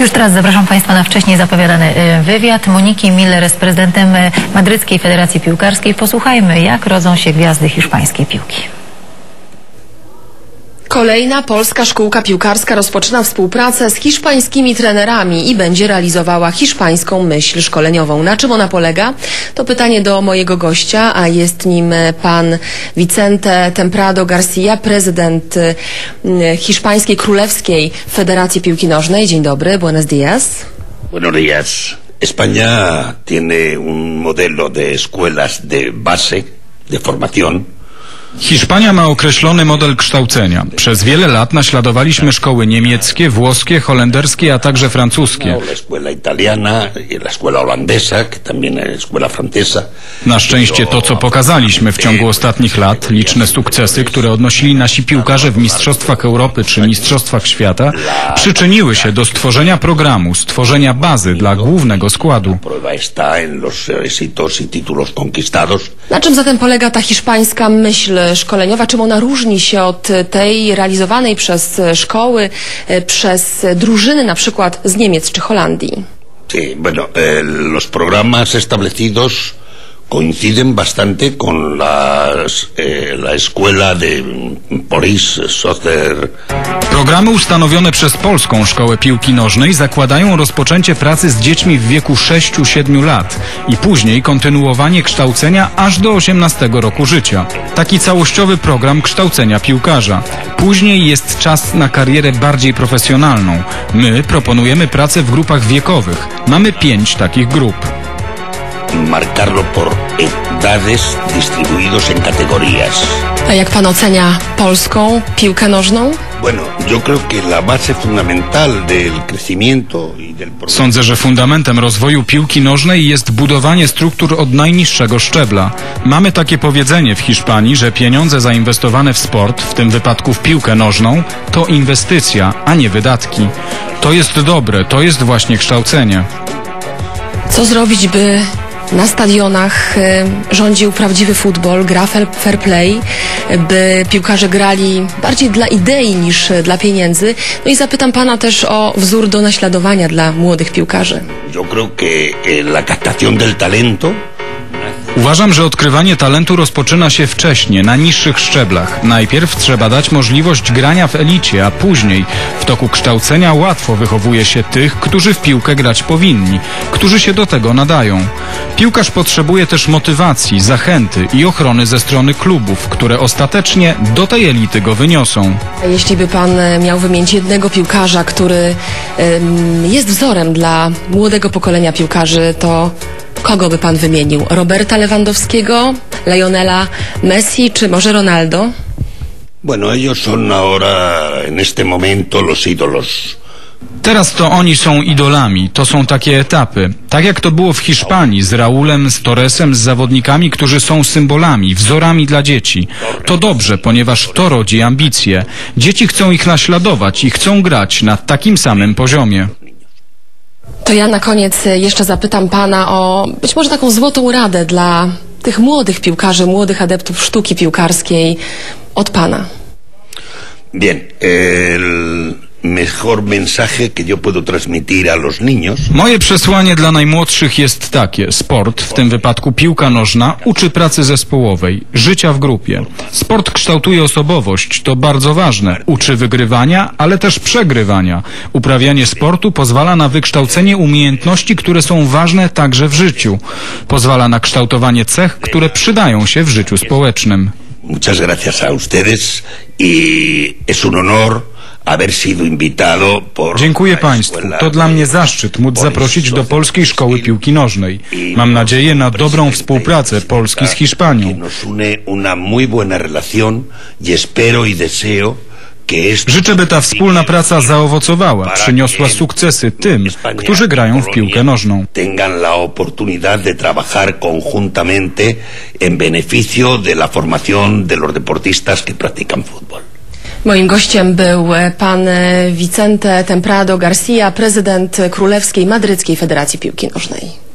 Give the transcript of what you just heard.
Już teraz zapraszam Państwa na wcześniej zapowiadany e, wywiad Moniki Miller z prezydentem e, Madryckiej Federacji Piłkarskiej. Posłuchajmy, jak rodzą się gwiazdy hiszpańskiej piłki. Kolejna polska szkółka piłkarska rozpoczyna współpracę z hiszpańskimi trenerami i będzie realizowała hiszpańską myśl szkoleniową. Na czym ona polega? To pytanie do mojego gościa, a jest nim pan Vicente Temprado Garcia, prezydent y, Hiszpańskiej Królewskiej Federacji Piłki Nożnej. Dzień dobry, buenos días. Buenos días. España tiene un modelo de escuelas de base, de formación, Hiszpania ma określony model kształcenia. Przez wiele lat naśladowaliśmy szkoły niemieckie, włoskie, holenderskie, a także francuskie. italiana y. Na szczęście to, co pokazaliśmy w ciągu ostatnich lat, liczne sukcesy, które odnosili nasi piłkarze w Mistrzostwach Europy czy Mistrzostwach Świata, przyczyniły się do stworzenia programu, stworzenia bazy dla głównego składu. Y. Na czym zatem polega ta hiszpańska myśl szkoleniowa? Czym ona różni się od tej realizowanej przez szkoły, e, przez drużyny na przykład z Niemiec czy Holandii? Sí, bueno, eh, los programas establecidos coinciden bastante con las, eh, la escuela de Programy ustanowione przez Polską Szkołę Piłki Nożnej zakładają rozpoczęcie pracy z dziećmi w wieku 6-7 lat i później kontynuowanie kształcenia aż do 18 roku życia. Taki całościowy program kształcenia piłkarza. Później jest czas na karierę bardziej profesjonalną. My proponujemy pracę w grupach wiekowych. Mamy pięć takich grup. Marcarlo por edades distribuidos en categorías. A jak pan ocenia polską piłkę nożną? Bueno, yo creo que la base fundamental del crecimiento y del progreso Sądzę, że fundamentem rozwoju piłki nożnej jest budowanie struktur od najniższego szczebla. Mamy takie powiedzenie w Hiszpanii, że pieniądze zainwestowane w sport, w tym wypadku w piłkę nożną, to inwestycja, a nie wydatki. To jest dobre, to jest właśnie kształcenie. Co zrobić, by na stadionach e, rządził prawdziwy futbol, gra fair, play, by piłkarze grali bardziej dla idei niż e, dla pieniędzy? No i zapytam pana też o wzór do naśladowania dla młodych piłkarzy. Yo creo que eh, la captación del talento Uważam, że odkrywanie talentu rozpoczyna się wcześnie, na niższych szczeblach. Najpierw trzeba dać możliwość grania w elicie, a później w toku kształcenia łatwo wychowuje się tych, którzy w piłkę grać powinni, którzy się do tego nadają. Piłkarz potrzebuje też motywacji, zachęty i ochrony ze strony klubów, które ostatecznie do tej elity go wyniosą. Jeśli by pan e, miał wymienić jednego piłkarza, który em, jest wzorem dla młodego pokolenia piłkarzy, to kogo by pan wymienił? Roberta Lewandowskiego, Lionela Messi czy może Ronaldo? Bueno, ellos son ahora, en este momento, los ídolos. Teraz to oni są idolami, to są takie etapy. Tak jak to było w Hiszpanii z Raulem, z Torresem, z zawodnikami, którzy są symbolami, wzorami dla dzieci. To dobrze, ponieważ to rodzi ambicje. Dzieci chcą ich naśladować i chcą grać na takim samym poziomie. To ja na koniec e, jeszcze zapytam pana o być może taką złotą radę dla tych młodych piłkarzy, młodych adeptów sztuki piłkarskiej od pana. Bien, el mejor mensaje que yo puedo transmitir a los niños Moje przesłanie dla najmłodszych jest takie. Sport, w tym wypadku piłka nożna, uczy pracy zespołowej, życia w grupie. Sport kształtuje osobowość, to bardzo ważne. Uczy wygrywania, ale też przegrywania. Uprawianie sportu pozwala na wykształcenie umiejętności, które są ważne także w życiu. Pozwala na kształtowanie cech, które przydają się w życiu społecznym. Muchas gracias a ustedes y es un honor Dziękuję Państwu. To dla mnie zaszczyt móc zaprosić do Polskiej Szkoły. Piłki Nożnej. Mam nadzieję na dobrą współpracę Polski z Hiszpanią. y y Życzę, by ta wspólna praca zaowocowała, przyniosła sukcesy tym, którzy grają w piłkę nożną. tengan la oportunidad de trabajar conjuntamente en beneficio de la formación de los deportistas que practican fútbol. Moim gościem był e, pan e, Vicente Temprado Garcia, prezydent Królewskiej Madryckiej Federacji Piłki Nożnej.